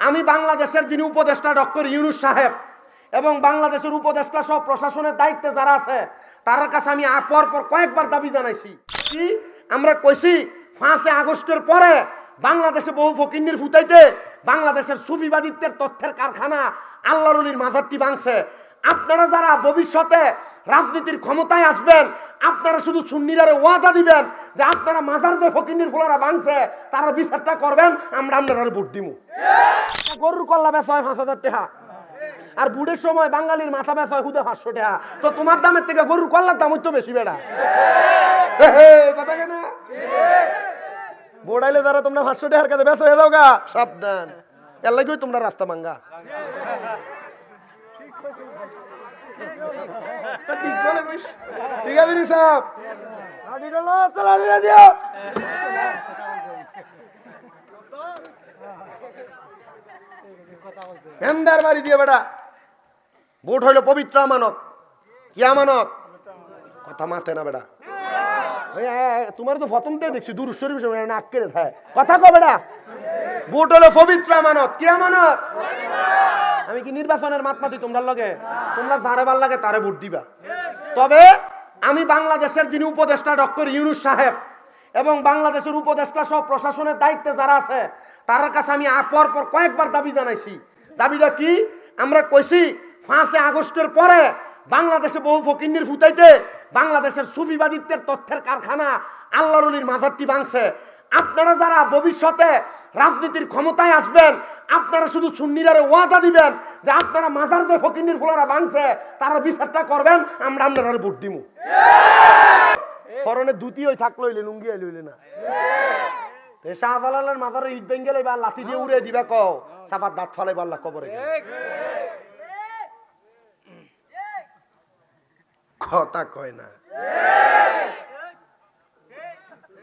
আমি বাংলাদেশের যিনি উপদেষ্টা ডক্টর ইউনুস সাহেব এবং বাংলাদেশের উপদেষ্টা সব প্রশাসনের দায়িত্বে যারা আছে, তার কাছে আমি পর পর কয়েকবার দাবি জানাইছি। কি? আমরা কইছি পাঁচে আগস্টের পরে বাংলাদেশে বহু ফকিন্নির ফুটাইতে বাংলাদেশের সুফিবাদিত্বের তথ্যের কারখানা আল্লাহরুলির মাজারটি ভাঙছে আপনারা যারা ভবিষ্যতে রাজনীতির ক্ষমতায় আসবেন, আপনারা শুধু সুন্নিরারে ওয়াদা দিবেন যে আপনারা মাজার যে ফকিন্নির ফুলারা ভাঙছে তারা বিচারটা করবেন, আমরা আপনারা ভোট দিমু। গরুর কল্লা বেচা হয় পাঁচ হাজার টাকা, আর বুড়ের সময় বাঙালির মাথা বেচা হয় হুদে পাঁচশো টাকা। তো তোমার দামের থেকে গরুর কল্লার দাম হইতো বেশি বেড়া। কথা বোড়াইলে যারা তোমরা পাঁচশো টাকার কাছে বেচা হয়ে যাও গা, সাবধান। এর লাগেই তোমরা রাস্তা মাঙ্গা ঠিক আছে নি সাহেব। বাড়ি দিয়ে বেটা। ভোট হইল পবিত্র আমানত। কি আমানত? কথা মাতে না বেটা। এ, তোমার তো দিয়ে দেখছি দূর শরীফ নাক কেড়ে কথা কো বেটা। ভোট হলো পবিত্র আমানত। কি আমানত? আমি কি নির্বাচনের মাতমাতি তোমরা লগে? তোমরা যারে ভালো লাগে তারে ভোট দিবা। তবে আমি বাংলাদেশের যিনি উপদেষ্টা ডক্টর ইউনুস সাহেব এবং বাংলাদেশের উপদেষ্টা সব প্রশাসনের দায়িত্বে যারা আছে, তার কাছে আমি পর পর কয়েকবার দাবি জানাইছি। দাবিটা কি? আমরা কইছি পাঁচে আগস্টের পরে বাংলাদেশে বহু ফকিন্নির ফুটাইতে বাংলাদেশের সুফিবাদিত্বের তথ্যের কারখানা আল্লাহরুলির মাজারটি ভাঙছে। আপনারা যারা ভবিষ্যতে রাজনীতির ক্ষমতায় আসবেন আপনারা শুধু সুন্নিরারে ওয়াদা দিবেন যে আপনারা মাজার যে ফকিন্নির ফুলারা ভাঙছে তারা বিচারটা করবেন আমরা আপনারা ভোট দিমু। ফরনে দুটি ওই থাকল হইলে লুঙ্গি আইলে হইলে না। তে শাহজালালের মাথার ইট বেঙ্গেলে বা লাঠি দিয়ে উড়ে দিবা কও। সাফার দাঁত ফালাই বাল্লা কবরে কথা কয় না।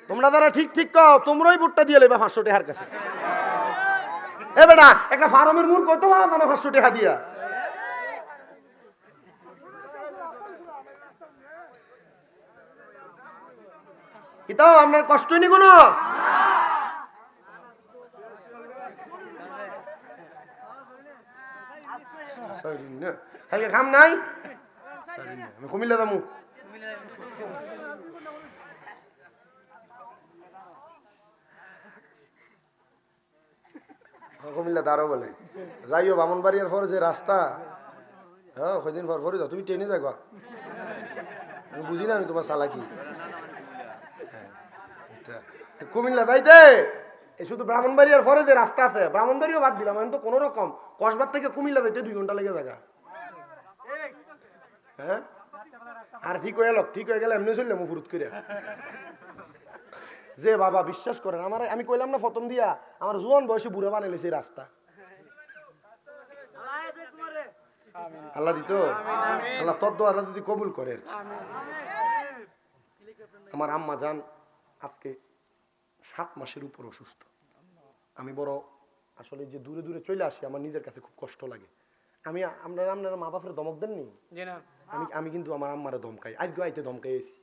তোমরা যারা ঠিক ঠিক কও, তোমরাই ভোটটা দিয়ে লেবে পাঁচশো টাকার কাছে। এ বেটা, একটা ফার্মের মূর্খ তো না পাঁচশো টাকা দিয়া? এটাও আপনার কষ্ট কোনো? কালকে খাম নাই? আমি কুমিল্লা যাব কুমিল্লা তারও বলে। যাইও, বামনবাড়িয়ার পরে যে রাস্তা। হ্যাঁ কয়দিন পর পরে যাও। তুমি ট্রেনে যাগো আমি বুঝি না আমি তোমার চালাকি। হ্যাঁ। কুমিল্লা এই শুধু ব্রাহ্মণবাড়িয়ার পরে যে রাস্তা আছে ব্রাহ্মণবাড়িও বাদ দিলাম। আমি তো কোনো রকম কসবার থেকে কুমিল্লা যাইতে দুই ঘণ্টা লেগে জায়গা হ্যাঁ? আর ঠিক হয়ে লোক, ঠিক হয়ে গেলে এমনি চললে মুফুরুত করে যে বাবা বিশ্বাস করেন আমার আমি কইলাম না প্রথম দিয়া আমার জোয়ান বয়সে বুড়ো বানাইলে সেই রাস্তা। আল্লাহ দিত? আল্লাহ তোর দোয়ারা যদি কবুল করে আমার আম্মা যান আজকে সাত মাসের উপর অসুস্থ। আমি বড় আসলে যে দূরে দূরে চলে আসি আমার নিজের কাছে খুব কষ্ট লাগে। আমি আপনারা আপনারা মা বাপের দমক দেননি? আমি আমি কিন্তু আমার আম্মারে দমকাই আজকে আইতে দমকাই এসি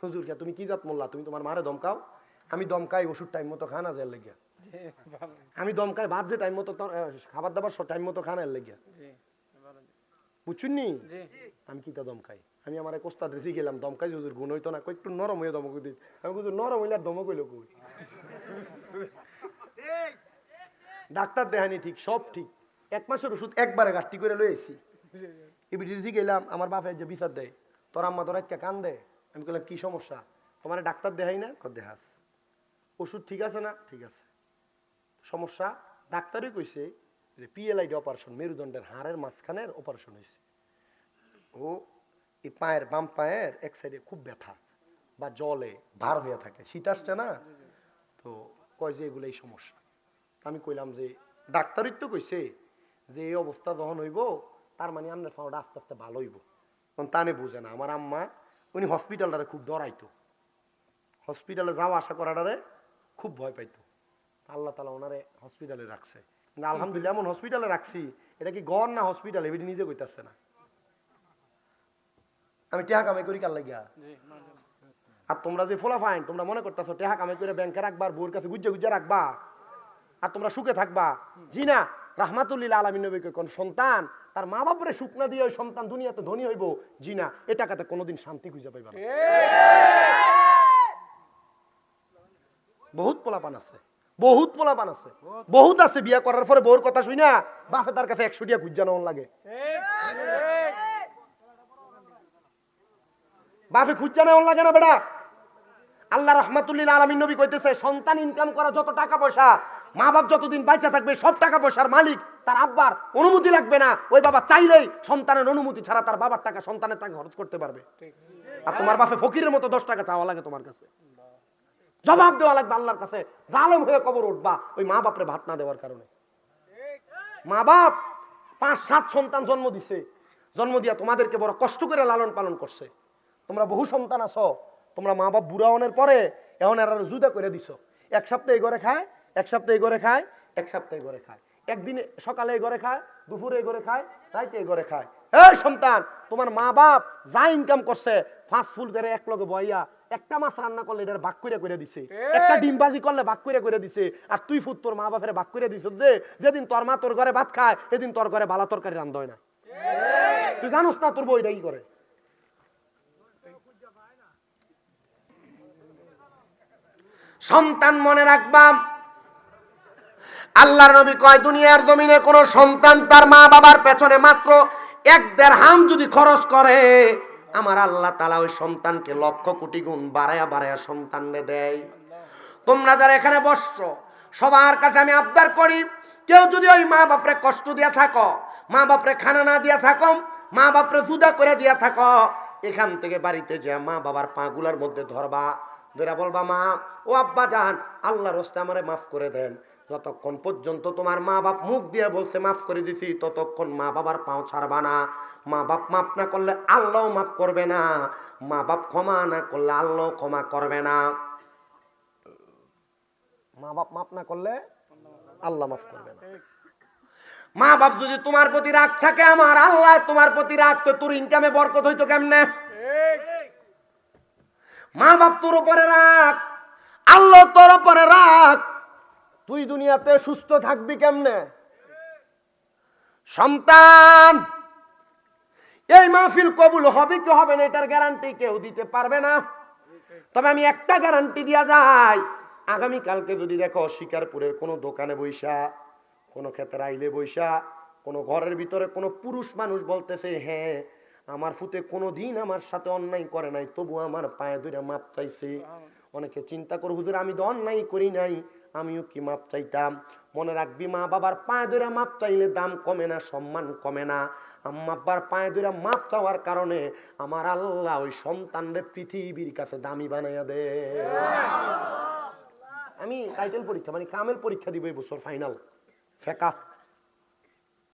হুজুর কে তুমি কি জাত মোল্লা? তুমি তোমার মারে দমকাও আমি দমকাই ওষুধ টাইম মতো খানা যায় লেগিয়া। আমি দমকাই ভাত যে টাইম মতো খাবার দাবার সব টাইম মতো খানা লেগিয়া। বুঝছুন নি? আমি কি তা দমকাই? আমি আমার এক ওস্তাদ রেসি গেলাম দমকাই হুজুর গুণ হইতো না একটু নরম হয়ে দমক দিই আমি হুজুর নরম হইলে আর দমক হইল কই? ডাক্তার দেখানি ঠিক সব ঠিক। এক মাসের ওষুধ একবারে গাছটি করে লই এসি এবার রিজি গেলাম আমার বাপের যে বিচার দেয় তোর আম্মা তোর একটা কান দেয় আমি বললাম কি সমস্যা? তোমার ডাক্তার দেখাই না? কর দেখাস। ওষুধ ঠিক আছে না? ঠিক আছে। সমস্যা, ডাক্তারই কইছে যে পিএলআইডি অপারেশন মেরুদণ্ডের হাড়ের মাঝখানের অপারেশন হয়েছে ও এই পায়ের বাম পায়ের এক সাইডে খুব ব্যথা বা জলে ভার হয়ে থাকে। শীত আসছে না? তো কয় যে এগুলো এই সমস্যা। আমি কইলাম যে ডাক্তারই তো কইছে যে এই অবস্থা যখন হইব, তার মানে আপনার পাওয়াটা আস্তে আস্তে ভালো হইব। তখন তানে বুঝে না। আমার আম্মা, উনি হসপিটালটারে খুব ডরাইতো। হসপিটালে যাওয়া আশা করাটারে খুব ভয় পাইতো। আল্লাহ তালা ওনারে হসপিটালে রাখছে। কিন্তু আলহামদুলিল্লাহ এমন হসপিটালে রাখছি এটা কি গড় না হসপিটাল এবিটি নিজে কইতাছে না। আমি টেহা কামাই করি কার লাগিয়া? আর তোমরা যে ফোলা ফাইন তোমরা মনে করতেছো টেহা কামাই করে ব্যাংকে রাখবা আর বউর কাছে গুজ্জে গুজ্জে রাখবা আর তোমরা সুখে থাকবা। জি না রাহমাতুল্লিল আলমী নবীকে কোন সন্তান তার মা বাপরে সুখ না দিয়ে ওই সন্তান দুনিয়াতে ধনী হইব? জি না এ টাকাতে কোনোদিন শান্তি খুঁজে পাইবা না। বহুত পোলাপান আছে, বহুত পোলাপান আছে, বহুত আছে, বিয়া করার পরে বউর কথা শুই না, বাপে তার কাছে একশো টিয়া খুঁজা নেওয়ার লাগে। বাপে খুঁজা নেওয়ার লাগে না বেটা? আল্লাহ রহমাতুল্লিল আলমিন নবী কইতেছে, সন্তান ইনকাম করা যত টাকা পয়সা মা বাপ যতদিন বাচ্চা থাকবে, সব টাকা পয়সার মালিক তার আব্বার অনুমতি লাগবে না। ওই বাবা চাইলেই সন্তানের অনুমতি ছাড়া তার বাবার টাকা সন্তানের টাকা খরচ করতে পারবে। আর তোমার বাপে ফকিরের মতো দশ টাকা চাওয়া লাগে তোমার কাছে। জবাব দেওয়া লাগবে আল্লাহর কাছে। জালেম হয়ে কবর উঠবা। ওই মা বাপরে ভাত না দেওয়ার কারণে। মা বাপ, পাঁচ, সাত সন্তান জন্ম দিছে। জন্ম দিয়া তোমাদেরকে বড় কষ্ট করে লালন পালন করছে। তোমরা বহু সন্তান আছো। তোমরা মা বাপ বুড়া হনের পরে এখন এরা জুদা করে দিছ। এক সপ্তাহে ঘরে খায়, এক সপ্তাহে ঘরে খায়, এক সপ্তাহে ঘরে খায়। একদিনে সকালে ঘরে খায়, দুপুরে ঘরে খায়, রাইতে ঘরে খায়। এই সন্তান, তোমার মা বাপ যা ইনকাম করছে ফাস্ট ফুড করে এক লগে বইয়া একটা মাছ রান্না করলে এটা ভাগ করে করে দিছে। একটা ডিম ভাজি করলে ভাগ করে করে দিছে। আর তুই ফুট তোর মা বাপের ভাগ করে দিছ যে যেদিন তোর মা তোর ঘরে ভাত খায় সেদিন তোর ঘরে বালা তরকারি রান্ধ হয় না। তুই জানোস না তোর বইটা কি করে। সন্তান মনে রাখবাম আল্লাহর নবী কয় দুনিয়ার জমিনে কোনো সন্তান তার মা বাবার পেছনে মাত্র এক দেড় হাম যদি খরচ করে আমার আল্লাহ তালা ওই সন্তানকে লক্ষ কোটি গুণ বাড়ায়া বাড়ায়া সন্তানরে দেয়। তোমরা যারা এখানে বসছো, সবার কাছে আমি আবদার করি, কেউ যদি ওই মা বাপরে কষ্ট দিয়া থাকো, মা বাপরে খানা না দিয়া থাকো, মা বাপরে জুদা করে দিয়া থাকো, এখান থেকে বাড়িতে যে মা বাবার পাগুলার মধ্যে ধরবা ধরা বলবা, মা, ও আব্বা যান আল্লাহ রস্তে আমারে মাফ করে দেন। যতক্ষণ পর্যন্ত তোমার মা বাপ মুখ দিয়ে বলছে, মাফ করে দিছি, ততক্ষণ মা বাবার পাও ছাড়বা না। মা বাপ মাফ না করলে আল্লাহ মাফ করবে না। মা বাপ ক্ষমা না করলে আল্লাহ ক্ষমা করবে না। মা বাপ মাফ না করলে আল্লাহ মাফ করবে না। মা বাপ যদি তোমার প্রতি রাগ থাকে, আমার আল্লাহ তোমার প্রতি রাগ, তো তোর ইনকামে বরকত হইতো কেমনে? মা বাপ তোর উপরে রাগ, আল্লাহ তোর উপরে রাখ তুই দুনিয়াতে সুস্থ থাকবি কেমনে? সন্তান, এই মাহফিল কবুল হবে কি হবে না এটার গ্যারান্টি কেউ দিতে পারবে না। তবে আমি একটা গ্যারান্টি দিয়া যাই আগামী কালকে যদি দেখো শিকারপুরের কোনো দোকানে বৈশা, কোনো ক্ষেত্রে আইলে বৈশা, কোনো ঘরের ভিতরে কোনো পুরুষ মানুষ বলতেছে হ্যাঁ আমার ফুতে কোনো দিন আমার সাথে অন্যায় করে নাই, তবু আমার পায়ে ধরে মাপ চাইছে। অনেকে চিন্তা করো, হুজুর, আমি তো অন্যায় করি নাই। আমিও কি মাপ চাইতাম? মনে রাখবি মা বাবার পায়ে ধরে মাপ চাইলে দাম কমে না, সম্মান কমে না। আম্মাব্বার পায়ে ধরে মাপ চাওয়ার কারণে আমার আল্লাহ ওই সন্তানরে পৃথিবীর কাছে দামি বানাইয়া দে। আমি টাইটেল পরীক্ষা মানে কামেল পরীক্ষা দিব এই বছর ফাইনাল ফেকা।